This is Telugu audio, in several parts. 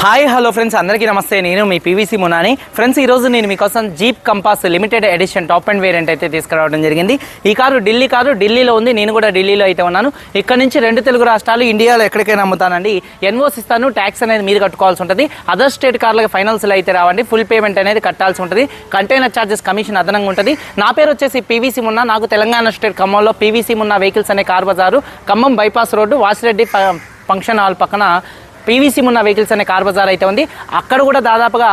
హాయ్ హలో ఫ్రెండ్స్ అందరికీ నమస్తే. నేను మీ పీవీసీ మునాని. ఫ్రెండ్స్ ఈరోజు నేను మీకోసం Jeep Compass limited edition top and variant అయితే తీసుకురావడం జరిగింది. ఈ కారు ఢిల్లీ కారు ఢిల్లీలో ఉంది. నేను కూడా ఢిల్లీలో అయితే ఉన్నాను. ఇక్కడ నుంచి రెండు తెలుగు రాష్ట్రాలు ఇండియాలో ఎక్కడికైనా అమ్ముతానండి. ఎన్ఓస్ ఇస్తాను ట్యాక్స్ అనేది మీరు కట్టుకోవాల్సి ఉంటుంది. అదర్ స్టేట్ కార్లకు ఫైనల్స్లో అయితే రావండి. ఫుల్ పేమెంట్ అనేది కట్టాల్సి ఉంటుంది. కంటైనర్ ఛార్జెస్ కమిషన్ అదనంగా ఉంటుంది. నా పేరు వచ్చేసి పీవీసీ మున్నా. నాకు తెలంగాణ స్టేట్ ఖమ్మంలో పీవీసీ మున్నా వెహికల్స్ అనే కార్ బజారు Khammam bypass road Vasireddy function hall పక్కన పీవీసీ ఉన్న వెహికల్స్ అనే కార్ బజార్ అయితే ఉంది. అక్కడ కూడా దాదాపుగా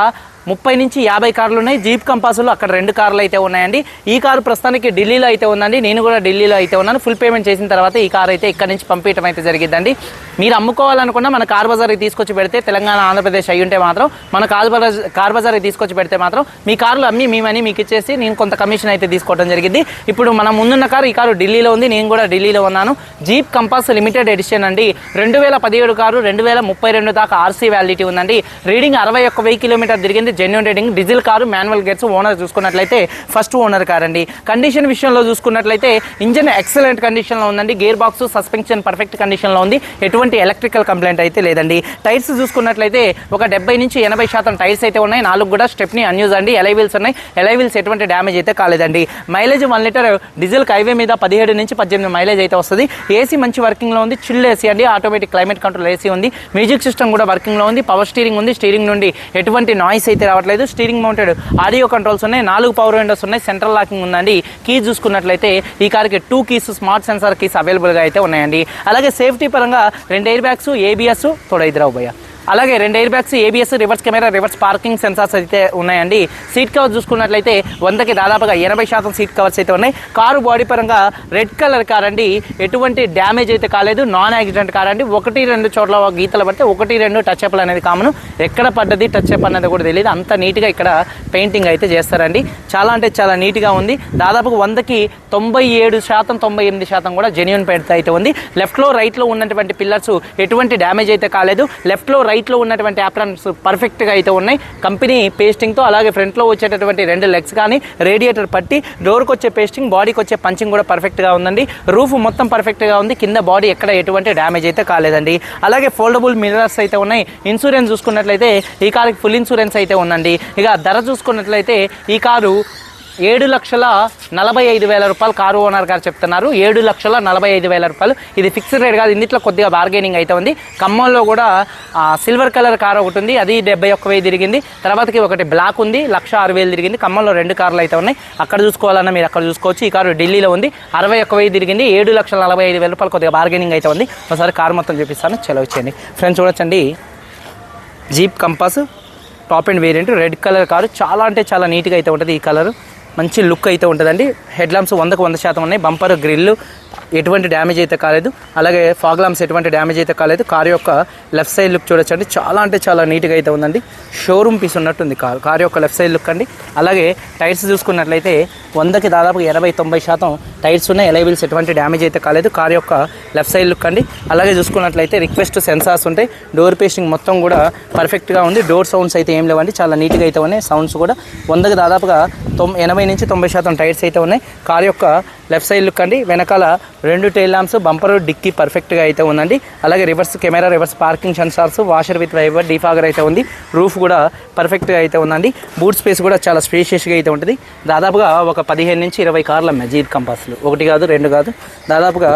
ముప్పై నుంచి యాభై కార్లు ఉన్నాయి. జీప్ కంపాసులు అక్కడ రెండు కార్లు అయితే ఉన్నాయండి. ఈ కారు ప్రస్తుతానికి ఢిల్లీలో అయితే ఉందండి. నేను కూడా ఢిల్లీలో అయితే ఉన్నాను. ఫుల్ పేమెంట్ చేసిన తర్వాత ఈ కార్ అయితే ఇక్కడ నుంచి పంపించడం అయితే జరిగిందండి. మీరు అమ్ముకోవాలనుకున్నా మన కార్ బజార్కి తీసుకొచ్చి పెడితే తెలంగాణ ఆంధ్రప్రదేశ్ అయ్యి ఉంటే మాత్రం మన కార్ బజార్ కార్ బజార్కి తీసుకొచ్చి పెడితే మాత్రం మీ కార్లు అమ్మి మీ మనీ మీకు ఇచ్చేసి నేను కొంత కమిషన్ అయితే తీసుకోవడం జరిగింది. ఇప్పుడు మన ముందున్న కారు ఈ కారు ఢిల్లీలో ఉంది. నేను కూడా ఢిల్లీలో ఉన్నాను. జీప్ కంపాస్ లిమిటెడ్ ఎడిషన్ అండి. రెండు వేల పదిహేడు కారు రెండు వేల ముప్పై రెండు దాకా ఆర్సీ వ్యాలిడిటీ ఉందండి. రీడింగ్ అరవై ఒక్క వెయ్యి కిలోమీటర్ తిరిగింది. Genuine rating diesel car manual gears owner చూసుకున్నట్లయితే ఫస్ట్ ఓనర్ కార్ అండి. కండిషన్ విషయంలో చూసుకున్నట్లయితే ఇంజన్ ఎక్సలెంట్ కండిషన్లో ఉందండి. గేర్ బాక్స్ సస్పెన్షన్ పర్ఫెక్ట్ కండిషన్లో ఉంది. ఎటువంటి ఎలక్ట్రికల్ కంప్లైంట్ అయితే లేదండి. టైర్స్ చూసుకున్నట్లయితే ఒక డెబ్బై నుంచి ఎనభై శాతం టైర్స్ అయితే ఉన్నాయి. నాలుగు కూడా స్టెప్ని అన్యూజ్ అండి. ఎలైవిల్స్ ఉన్నాయి. ఎలైవిల్స్ ఎటువంటి డ్యామేజ్ అయితే కాలేదండి. Mileage one litre diesel highway మీద పదిహేడు నుంచి పద్దెనిమిది మైలేజ్ అయితే వస్తుంది. ఏసీ మంచి వర్కింగ్లో ఉంది. చిల్ ఏసీ అండి. ఆటోమేటిక్ క్లైమేట్ కంట్రోల్ ఏసీ ఉంది. మ్యూజిక్ సిస్టమ్ కూడా వర్కింగ్లో ఉంది. పవర్ స్టీరింగ్ ఉంది. స్టీరింగ్ నుండి ఎటువంటి నాయిస్ అయితే రావట్లేదు స్టీరింగ్ మౌంటెడ్. ఆడియో కంట్రోల్స్ ఉన్నాయి. నాలుగు పవర్ విండోస్ ఉన్నాయి. సెంట్రల్ లాకింగ్ ఉందండి. కీ చూసుకున్నట్లయితే ఈ కార్కి two keys smart sensor keys అవైలబుల్గా అయితే ఉన్నాయండి. అలాగే సేఫ్టీ పరంగా రెండు ఎయిర్ బ్యాగ్స్ ఏబిఎస్ తోడైదురావు భయ్య అలాగే రెండు air bags ABS reverse camera reverse parking sensors అయితే ఉన్నాయండి. సీట్ కవర్ చూసుకున్నట్లయితే వందకి దాదాపుగా ఎనభై శాతం సీట్ కవర్స్ అయితే ఉన్నాయి. కారు బాడీ పరంగా రెడ్ కలర్ కార్ అండి. ఎటువంటి డ్యామేజ్ అయితే కాలేదు. నాన్ యాక్సిడెంట్ కార్ అండి. ఒకటి రెండు చోట్ల గీతలు పడితే ఒకటి రెండు టచ్ అప్లు అనేది కామన్ ఎక్కడ పడ్డది టచ్ అప్ అనేది కూడా తెలియదు. అంత నీట్గా ఇక్కడ పెయింటింగ్ అయితే చేస్తారండి. చాలా అంటే చాలా నీట్గా ఉంది. దాదాపుగా వందకి తొంభై ఏడు శాతం తొంభై ఎనిమిది శాతం కూడా జెన్యున్ పెయింట్ అయితే ఉంది. లెఫ్ట్లో రైట్లో ఉన్నటువంటి పిల్లర్స్ ఎటువంటి డ్యామేజ్ అయితే కాలేదు. లెఫ్ట్లో రైట్లో ఉన్నటువంటి యాప్రాన్స్ పర్ఫెక్ట్గా అయితే ఉన్నాయి. కంపెనీ పేస్టింగ్తో అలాగే ఫ్రంట్లో వచ్చేటటువంటి రెండు లెగ్స్ కానీ రేడియేటర్ పట్టి డోర్కి వచ్చే పేస్టింగ్ బాడీకి వచ్చే పంచింగ్ కూడా పర్ఫెక్ట్గా ఉందండి. రూఫ్ మొత్తం పర్ఫెక్ట్గా ఉంది. కింద బాడీ ఎక్కడ ఎటువంటి డ్యామేజ్ అయితే కాలేదండి. అలాగే ఫోల్డబుల్ మిర్రర్స్ అయితే ఉన్నాయి. ఇన్సూరెన్స్ చూసుకున్నట్లయితే ఈ కారుకి ఫుల్ ఇన్సూరెన్స్ అయితే ఉందండి. ఇక ధర చూసుకున్నట్లయితే ఈ కారు ఏడు లక్షల నలభై ఐదు వేల రూపాయలు కారు ఓనర్ గారు చెప్తున్నారు. ఏడు లక్షల నలభై ఐదు వేల రూపాయలు. ఇది ఫిక్స్డ్ రేట్ కాదు ఇందులో కొద్దిగా బార్గెనింగ్ అయితే ఉంది. ఖమ్మంలో కూడా సిల్వర్ కలర్ కార్ ఒకటి ఉంది. అది డెబ్బై ఒక్క వెయ్యి తిరిగింది. తర్వాతకి ఒకటి బ్లాక్ ఉంది. లక్ష ఆరు వేలు తిరిగింది. ఖమ్మంలో రెండు కార్లు అయితే ఉన్నాయి. అక్కడ చూసుకోవాలన్నా మీరు అక్కడ చూసుకోవచ్చు. ఈ కారు ఢిల్లీలో ఉంది. అరవై ఒక్క వెయ్యి తిరిగింది. ఏడు లక్షల నలభై ఐదు వేల రూపాయలు కొద్దిగా బార్గెనింగ్ అయితే ఉంది. ఒకసారి కారు మొత్తం చూపిస్తాను. చలో వచ్చేయండి ఫ్రెండ్స్ చూడొచ్చండి. Jeep Compass top and variant red colour car. చాలా అంటే చాలా నీట్గా అయితే ఉంటుంది ఈ కలర్ మంచి లుక్ అయితే ఉంటుందండి. హెడ్ లాంప్స్ వందకు వంద శాతం ఉన్నాయి. బంపర్ గ్రిల్ ఎటువంటి డ్యామేజ్ అయితే కాలేదు. అలాగే ఫాగ్ లాంప్స్ ఎటువంటి డ్యామేజ్ అయితే కాలేదు. కార్ యొక్క లెఫ్ట్ సైడ్ లుక్ చూడొచ్చండి. చాలా అంటే చాలా నీట్గా అయితే ఉందండి. షోరూమ్ పీస్ ఉన్నట్టుంది కార్. కార్ యొక్క లెఫ్ట్ సైడ్ లుక్ అండి. అలాగే టైర్స్ చూసుకున్నట్లయితే వందకి దాదాపు ఎనభై తొంభై శాతం టైర్స్ ఉన్నాయి ఎలైబిల్స్ ఎటువంటి డ్యామేజ్ అయితే కాలేదు. కార్ యొక్క లెఫ్ట్ సైడ్ లుక్ అండి. అలాగే చూసుకున్నట్లయితే రిక్వెస్ట్ సెన్సార్స్ ఉంటాయి. డోర్ పేస్టింగ్ మొత్తం కూడా పర్ఫెక్ట్గా ఉంది. డోర్ సౌండ్స్ అయితే ఏం లేవండి. చాలా నీట్గా అయితే ఉన్నాయి. సౌండ్స్ కూడా వందకు దాదాపుగా తొం ఎనభై నుంచి తొంభై శాతం టైర్స్ అయితే ఉన్నాయి. కార్ యొక్క లెఫ్ట్ సైడ్ లుక్ అండి. వెనకాల రెండు టైల్ ల్యాంప్స్ బంపర్ డిక్కీ పర్ఫెక్ట్గా అయితే ఉందండి. అలాగే reverse camera reverse parking sensors washer with wiper defogger అయితే ఉంది. రూఫ్ కూడా పర్ఫెక్ట్గా అయితే ఉందండి. బూట్ స్పేస్ కూడా చాలా స్పేషియస్గా అయితే ఉంటుంది. దాదాపుగా ఒక పదిహేను నుంచి ఇరవై కార్ల మెజీర్ కంపాస్లు కార్లు ఒకటి కాదు రెండు కాదు. దాదాపుగా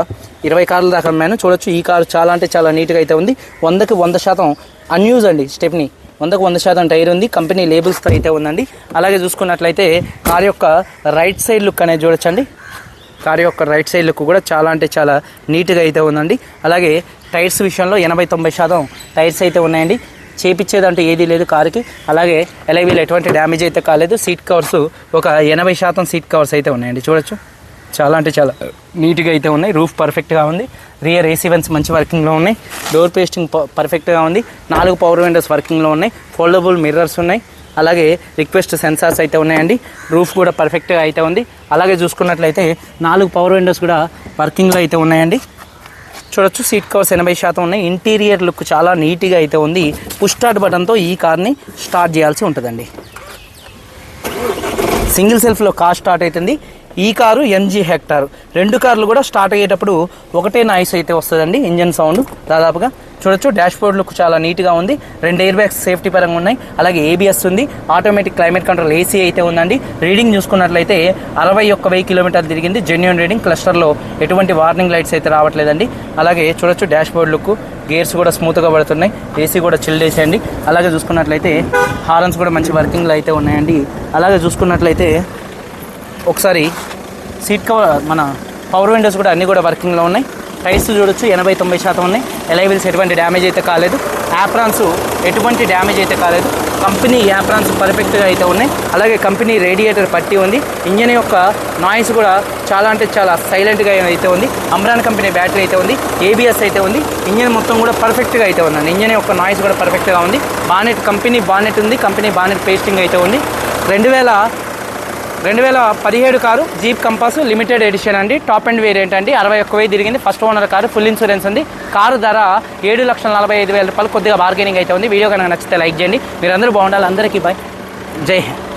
ఇరవై కార్ల దాకా అమ్మాను. చూడొచ్చు ఈ కారు చాలా అంటే చాలా నీట్గా అయితే ఉంది. వందకి వంద శాతం అన్యూజ్ అండి స్టెప్ని వందకు వంద శాతం టైర్ ఉంది. కంపెనీ లేబుల్స్తో అయితే ఉందండి. అలాగే చూసుకున్నట్లయితే కార్ యొక్క రైట్ సైడ్ లుక్ అనేది చూడొచ్చండి. కార్ యొక్క రైట్ సైడ్ లుక్ కూడా చాలా అంటే చాలా నీట్గా అయితే ఉందండి. అలాగే టైర్స్ విషయంలో ఎనభై తొంభై శాతం టైర్స్ అయితే ఉన్నాయండి. చేపించేదంటూ ఏదీ లేదు కారుకి. అలాగే ఎలైవీలు ఎటువంటి డ్యామేజ్ అయితే కాలేదు. సీట్ కవర్స్ ఒక ఎనభై శాతం సీట్ కవర్స్ అయితే ఉన్నాయండి. చూడొచ్చు. చాలా అంటే చాలా నీట్గా అయితే ఉన్నాయి. రూఫ్ పర్ఫెక్ట్గా ఉంది. రియర్ ఏసీ వెన్స్ మంచి వర్కింగ్లో ఉన్నాయి. డోర్ పేస్టింగ్ పర్ఫెక్ట్గా ఉంది. నాలుగు పవర్ విండోస్ వర్కింగ్లో ఉన్నాయి. ఫోల్డబుల్ మిర్రర్స్ ఉన్నాయి. అలాగే రిక్వెస్ట్ సెన్సార్స్ అయితే ఉన్నాయండి. రూఫ్ కూడా పర్ఫెక్ట్గా అయితే ఉంది. అలాగే చూసుకున్నట్లయితే నాలుగు పవర్ విండోస్ కూడా వర్కింగ్లో అయితే ఉన్నాయండి. చూడొచ్చు. సీట్ కవర్స్ ఎనభై శాతం ఉన్నాయి. ఇంటీరియర్ లుక్ చాలా నీట్గా అయితే ఉంది. పుష్ స్టార్ట్ బటన్తో ఈ కార్ని స్టార్ట్ చేయాల్సి ఉంటుందండి. సింగిల్ సెల్ఫ్లో కార్ స్టార్ట్ అవుతుంది. ఈ కారు ఎంజీ హెక్టార్ రెండు కార్లు కూడా స్టార్ట్ అయ్యేటప్పుడు ఒకటే నాయిస్ అయితే వస్తుందండి ఇంజన్ సౌండ్ దాదాపుగా. చూడొచ్చు డాష్ బోర్డ్ లుక్ చాలా నీట్గా ఉంది. రెండు ఎయిర్ బ్యాగ్స్ సేఫ్టీ పరంగా ఉన్నాయి. అలాగే ఏబిఎస్ ఉంది. ఆటోమేటిక్ క్లైమేట్ కంట్రోల్ ఏసీ అయితే ఉందండి. రీడింగ్ చూసుకున్నట్లయితే అరవై ఒక్క వెయ్యి కిలోమీటర్లు తిరిగింది. జెన్యున్ రీడింగ్ క్లస్టర్లో ఎటువంటి వార్నింగ్ లైట్స్ అయితే రావట్లేదండి. అలాగే చూడొచ్చు డాష్ బోర్డ్ లుక్ గేర్స్ కూడా స్మూత్గా పడుతున్నాయి. ఏసీ కూడా చిల్ చేసేయండి. అలాగే చూసుకున్నట్లయితే హారన్స్ కూడా మంచి వర్కింగ్లో అయితే ఉన్నాయండి. అలాగే చూసుకున్నట్లయితే ఒకసారి సీట్ కవర్ మన పవర్ విండోస్ కూడా అన్నీ కూడా వర్కింగ్లో ఉన్నాయి. టైర్స్ చూడొచ్చు ఎనభై తొంభై శాతం ఉన్నాయి. ఎలైవిల్స్ ఎటువంటి డ్యామేజ్ అయితే కాలేదు. యాప్రాన్స్ ఎటువంటి డ్యామేజ్ అయితే కాలేదు. కంపెనీ యాప్రాన్స్ పర్ఫెక్ట్గా అయితే ఉన్నాయి. అలాగే కంపెనీ రేడియేటర్ పట్టి ఉంది. ఇంజన్ యొక్క నాయిస్ కూడా చాలా అంటే చాలా సైలెంట్గా అయితే ఉంది. అమ్రాన్ కంపెనీ బ్యాటరీ అయితే ఉంది. ఏబిఎస్ అయితే ఉంది. ఇంజన్ మొత్తం కూడా పర్ఫెక్ట్గా అయితే ఉందండి ఇంజన్ యొక్క నాయిస్ కూడా పర్ఫెక్ట్గా ఉంది. బానెట్ కంపెనీ బానెట్ ఉంది. కంపెనీ బానెట్ పేస్టింగ్ అయితే ఉంది. రెండు వేల రెండు వేల పదిహేడు car Jeep Compass limited edition అండి. టాప్ అండ్ వేరియంట్ అండి. అరవై ఒక్క వెయ్యి తిరిగింది. First owner car full insurance ఉంది. కారు ధర ఏడు లక్షల నలభై ఐదు వేల రూపాయలు కొద్దిగా బార్గెనింగ్ అయితే ఉంది. వీడియో కనుక నచ్చితే లైక్ చేయండి. మీరందరూ బాగుండాలి. అందరికీ బాయ్ జై హింద్.